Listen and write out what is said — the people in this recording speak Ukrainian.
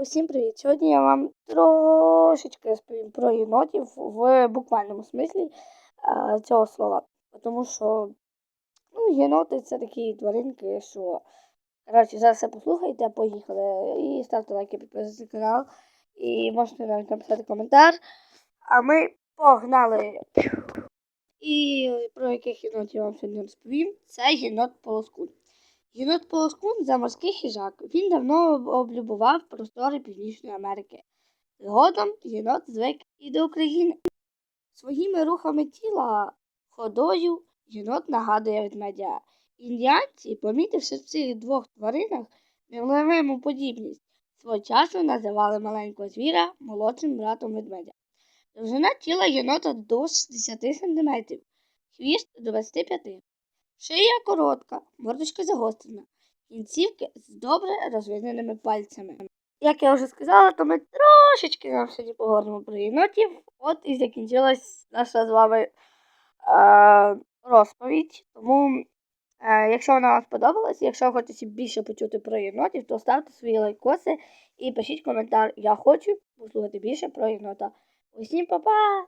Усім привіт! Сьогодні я вам трошечки розповім про єнотів в буквальному смислі е, цього слова. Тому що ну, єноти це такі тваринки, що коротше, зараз все послухайте, поїхали. І ставте лайки, підписуйтесь на канал. І можете навіть написати коментар. А ми погнали! І про яких єнотів я вам сьогодні розповім. Це єнот полоскун. Єнот полоскун заморський хижак. Він давно облюбував простори Північної Америки. Згодом єнот звик і до України. Своїми рухами тіла ходою єнот нагадує ведмедя. Індіанці, помітивши в цих двох тваринах невловиму подібність, свого називали маленького звіра молодшим братом ведмедя. Довжина тіла єнота до 60 см, хвіст до 25 Шия коротка, мордочка загострена, кінцівки з добре розвиненими пальцями. Як я вже сказала, то ми трошечки нам сьогодні поговоримо про єнотів. От і закінчилась наша з вами е, розповідь. Тому, е, якщо вона вам сподобалась, якщо ви хочете більше почути про єнотів, то ставте свої лайкоси і пишіть коментар. Я хочу послухати більше про єнота. Усім па-па!